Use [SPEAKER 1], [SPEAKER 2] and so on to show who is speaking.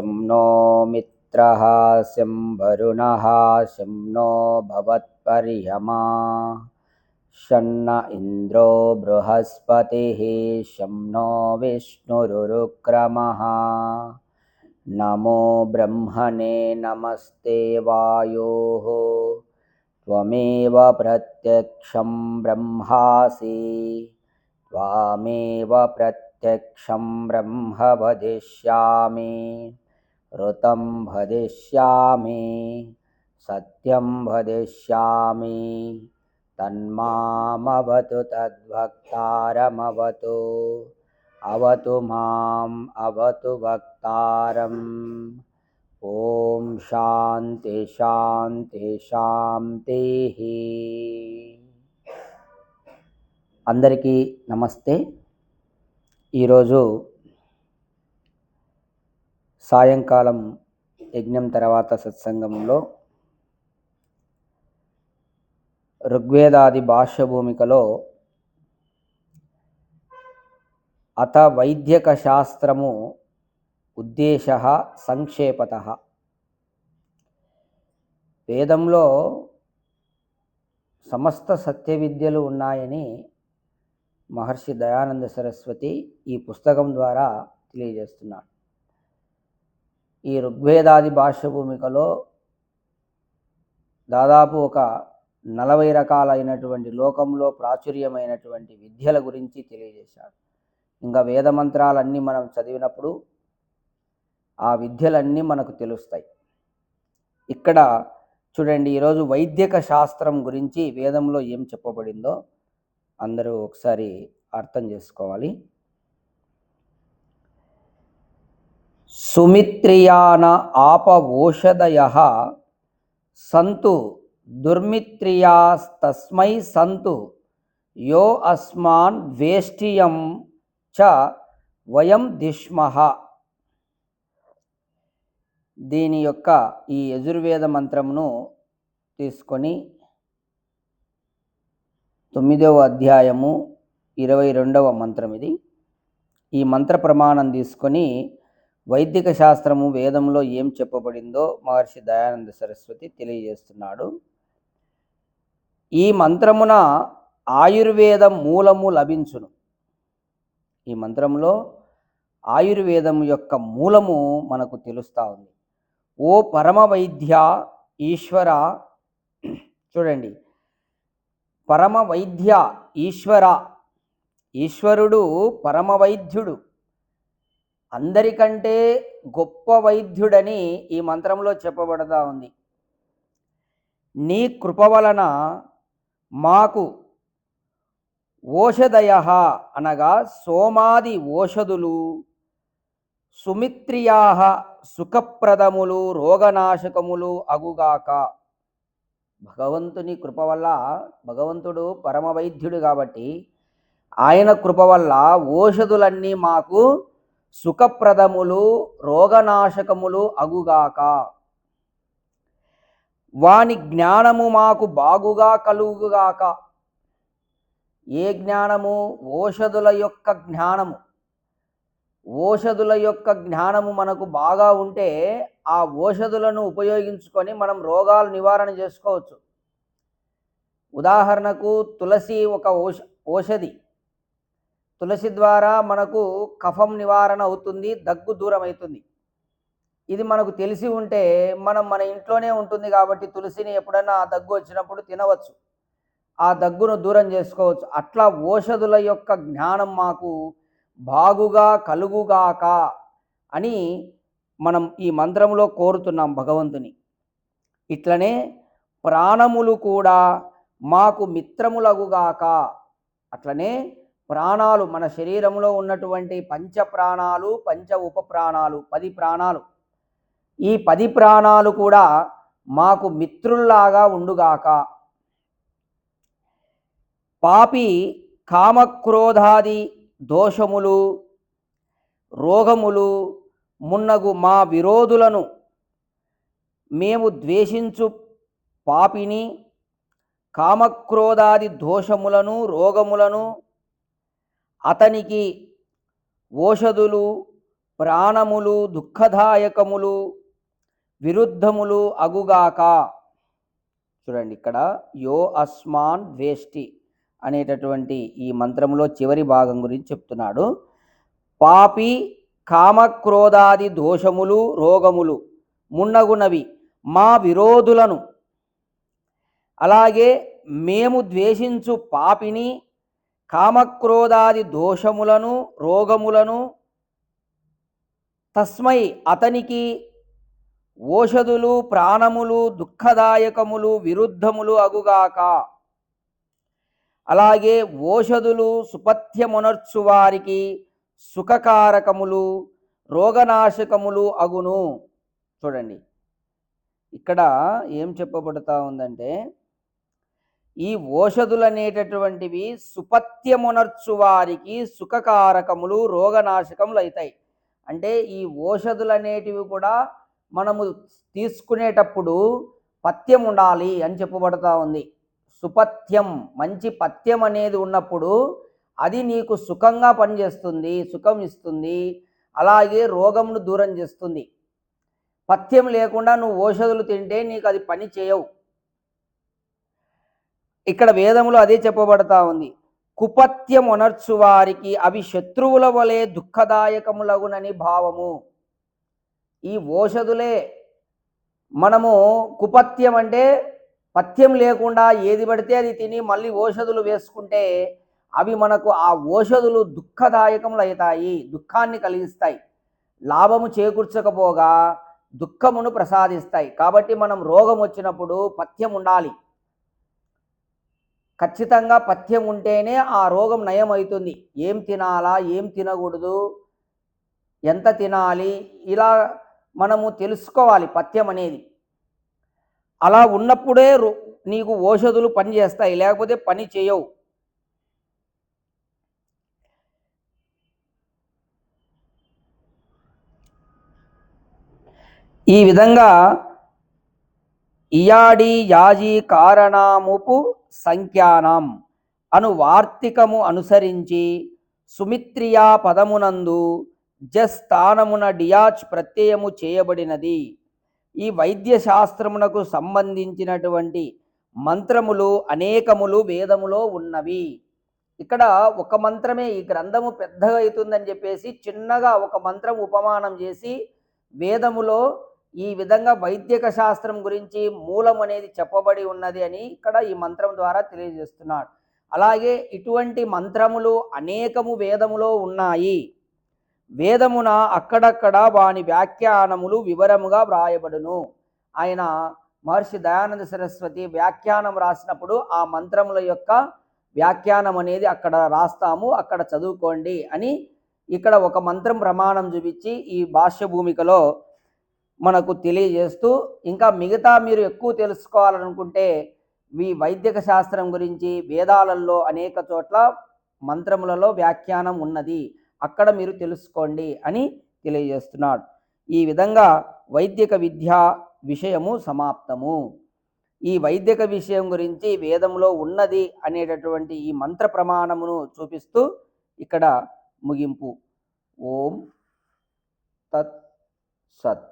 [SPEAKER 1] शं नो मित्रः शं वरुणः शं नो भवत्पर्यमा। शन्न इन्द्रो बृहस्पतिः शं नो विष्णुरुरुक्रमः। नमो ब्रह्मणे नमस्ते वायोः। त्वमेव प्रत्यक्षं ब्रह्मासि। त्वामेव प्रत्यक्षं ब्रह्म वदिष्यामि ऋतं वदिष्यामि सत्यं वदिष्यामि तन्मामवतु तद्भक्तारमवतु अवतु माम् अवतु वक्तारम् ఓం శాంతి శాంతి శాంతి అందరికీ నమస్తే ఈరోజు సాయంకాలం యజ్ఞం తర్వాత సత్సంగంలో ఋగ్వేదాది భాష్య భూమికలో అత వైద్యక శాస్త్రము ఉద్దేశ సంక్షేపత. వేదంలో సమస్త సత్య విద్యలు ఉన్నాయని మహర్షి దయానంద సరస్వతి ఈ పుస్తకం ద్వారా తెలియజేస్తున్నాడు. ఈ ఋగ్వేదాది భాష్య భూమికలో దాదాపు ఒక నలభై రకాలైనటువంటి లోకంలో ప్రాచుర్యమైనటువంటి విద్యల గురించి తెలియజేశాడు. ఇంకా వేదమంత్రాలన్నీ మనం చదివినప్పుడు ఆ విద్యలన్నీ మనకు తెలుస్తాయి. ఇక్కడ చూడండి ఈరోజు వైద్యక శాస్త్రం గురించి వేదంలో ఏం చెప్పబడిందో అందరూ ఒకసారి అర్థం చేసుకోవాలి. సుమిత్రియాన ఆప ఓషధయ సంతు దుర్మిత్రియాస్తస్మై సంతు యో అస్మాన్ వేష్టియం చ వయం దిష్మః దీని యొక్క ఈ యజుర్వేద మంత్రమును తీసుకొని తొమ్మిదవ అధ్యాయము ఇరవై రెండవ మంత్రం ఇది ఈ మంత్ర ప్రమాణం తీసుకొని వైదిక శాస్త్రము వేదంలో ఏం చెప్పబడిందో మహర్షి దయానంద సరస్వతి తెలియజేస్తున్నాడు. ఈ మంత్రమున ఆయుర్వేద మూలము లభించును. ఈ మంత్రంలో ఆయుర్వేదం యొక్క మూలము మనకు తెలుస్తూ ఉంది. ఓ పరమ వైద్య ఈశ్వర చూడండి. పరమ వైద్య ఈశ్వర ఈశ్వరుడు పరమ వైద్యుడు అందరికంటే గొప్ప వైద్యుడని ఈ మంత్రంలో చెప్పబడతా ఉంది. నీ కృప వలన మాకు ఓషధయ అనగా సోమాది ఓషధులు సుమిత్రియా సుఖప్రదములు రోగనాశకములు అగుగాక. భగవంతుని కృప వల్ల భగవంతుడు పరమ వైద్యుడు కాబట్టి ఆయన కృప వల్ల ఓషధులన్నీ మాకు సుఖప్రదములు రోగనాశకములు అగుగాక. వాని జ్ఞానము మాకు బాగుగా కలుగుగాక. ఏ జ్ఞానము? ఓషధుల యొక్క జ్ఞానము. ఓషధుల యొక్క జ్ఞానము మనకు బాగా ఉంటే ఆ ఓషధులను ఉపయోగించుకొని మనం రోగాలు నివారణ చేసుకోవచ్చు. ఉదాహరణకు తులసి ఒక ఓష ఓషధి. తులసి ద్వారా మనకు కఫం నివారణ అవుతుంది దగ్గు దూరం అవుతుంది. ఇది మనకు తెలిసి ఉంటే మనం మన ఇంట్లోనే ఉంటుంది కాబట్టి తులసిని ఎప్పుడైనా ఆ దగ్గు వచ్చినప్పుడు తినవచ్చు. ఆ దగ్గును దూరం చేసుకోవచ్చు. అట్లా ఓషధుల యొక్క జ్ఞానం మాకు బాగుగా కలుగుగాక అని మనం ఈ మంత్రంలో కోరుతున్నాం భగవంతుని. ఇట్లనే ప్రాణములు కూడా మాకు మిత్రములగుగాక అట్లనే ప్రాణాలు మన శరీరంలో ఉన్నటువంటి పంచ ప్రాణాలు పంచ ఉప ప్రాణాలు పది ప్రాణాలు. ఈ పది ప్రాణాలు కూడా మాకు మిత్రుల్లాగా ఉండుగాక. పాపి కామక్రోధాది దోషములు రోగములు మున్నగు మా విరోధులను మేము ద్వేషించు పాపిని కామక్రోధాది దోషములను రోగములను అతనికి ఓషధులు ప్రాణములు దుఃఖదాయకములు విరుద్ధములు అగుగాక. చూడండి ఇక్కడ యో అస్మాన్ ద్వేష్టి అనేటటువంటి ఈ మంత్రంలో చివరి భాగం గురించి చెప్తున్నాడు. పాపి కామక్రోధాది దోషములు రోగములు మున్నగునవి మా విరోధులను. అలాగే మేము ద్వేషించు పాపిని కామక్రోధాది దోషములను రోగములను తస్మై అతనికి ఓషధులు ప్రాణములు దుఃఖదాయకములు విరుద్ధములు అగుగాక. అలాగే ఓషధులు సుపథ్యమునర్చు వారికి సుఖకారకములు రోగనాశకములు అగును. చూడండి. ఇక్కడ ఏం చెప్పబడుతూ ఉందంటే ఈ ఓషధులనేటటువంటివి అనేటటువంటివి వారికి సుఖకారకములు రోగనాశకములు అవుతాయి అంటే ఈ ఓషధులు అనేటివి కూడా మనము తీసుకునేటప్పుడు పథ్యం ఉండాలి అని చెప్పబడుతూ ఉంది. సుపథ్యం మంచి పథ్యం అనేది ఉన్నప్పుడు అది నీకు సుఖంగా పనిచేస్తుంది సుఖం ఇస్తుంది అలాగే రోగమును దూరం చేస్తుంది. పథ్యం లేకుండా నువ్వు ఓషధులు తింటే నీకు అది పని చేయవు. ఇక్కడ వేదములో అదే చెప్పబడతా ఉంది. కుపత్యం ఒనర్చు వారికి అవి శత్రువుల వలె దుఃఖదాయకములగునని భావము. ఈ ఓషధులే మనము కుపత్యం అంటే పథ్యం లేకుండా ఏది పడితే అది తిని మళ్ళీ ఓషధులు వేసుకుంటే అవి మనకు ఆ ఓషధులు దుఃఖదాయకములు అవుతాయి దుఃఖాన్ని కలిగిస్తాయి. లాభము చేకూర్చకపోగా దుఃఖమును ప్రసాదిస్తాయి. కాబట్టి మనం రోగం వచ్చినప్పుడు పథ్యం ఉండాలి. ఖచ్చితంగా పథ్యం ఉంటేనే ఆ రోగం నయం అవుతుంది ఏం తినాలా? ఏం తినకూడదు? ఎంత తినాలి? ఇలా మనము తెలుసుకోవాలి పథ్యం అనేది. అలా ఉన్నప్పుడే రో- నీకు ఓషధులు పనిచేస్తాయి లేకపోతే పని చేయవు. ఈ విధంగా ఇయాడి యాజీ కారణముపు సంఖ్యానం అను వార్తికము అనుసరించి సుమిత్రియా పదమునందు జస్థానమున డియాచ్ ప్రత్యయము చేయబడినది. ఈ వైద్య శాస్త్రమునకు సంబంధించినటువంటి మంత్రములు అనేకములు వేదములో ఉన్నవి. ఇక్కడ ఒక మంత్రమే ఈ గ్రంథము పెద్దగా అవుతుందని చెప్పేసి చిన్నగా ఒక మంత్రం ఉపమానం చేసి వేదములో ఈ విధంగా వైద్యక శాస్త్రం గురించి మూలం అనేది చెప్పబడి ఉన్నది అని ఇక్కడ ఈ మంత్రం ద్వారా తెలియజేస్తున్నాడు. అలాగే ఇటువంటి మంత్రములు అనేకము వేదములో ఉన్నాయి. వేదమున అక్కడక్కడ వాని వ్యాఖ్యానములు వివరముగా వ్రాయబడును. ఆయన మహర్షి దయానంద సరస్వతి వ్యాఖ్యానం రాసినప్పుడు ఆ మంత్రముల యొక్క వ్యాఖ్యానం అనేది అక్కడ రాస్తాము అక్కడ చదువుకోండి అని ఇక్కడ ఒక మంత్రం ప్రమాణం చూపించి ఈ భాష్య భూమికలో మనకు తెలియజేస్తూ ఇంకా మిగతా మీరు ఎక్కువ తెలుసుకోవాలనుకుంటే ఈ వైద్యక శాస్త్రం గురించి వేదాలలో అనేక చోట్ల మంత్రములలో వ్యాఖ్యానం ఉన్నది. అక్కడ మీరు తెలుసుకోండి అని తెలియజేస్తున్నాడు. ఈ విధంగా వైద్యక విద్య విషయము సమాప్తము. ఈ వైద్యక విషయం గురించి వేదంలో ఉన్నది అనేటటువంటి ఈ మంత్ర ప్రమాణమును చూపిస్తూ ఇక్కడ ముగింపు. ఓం తత్ సత్.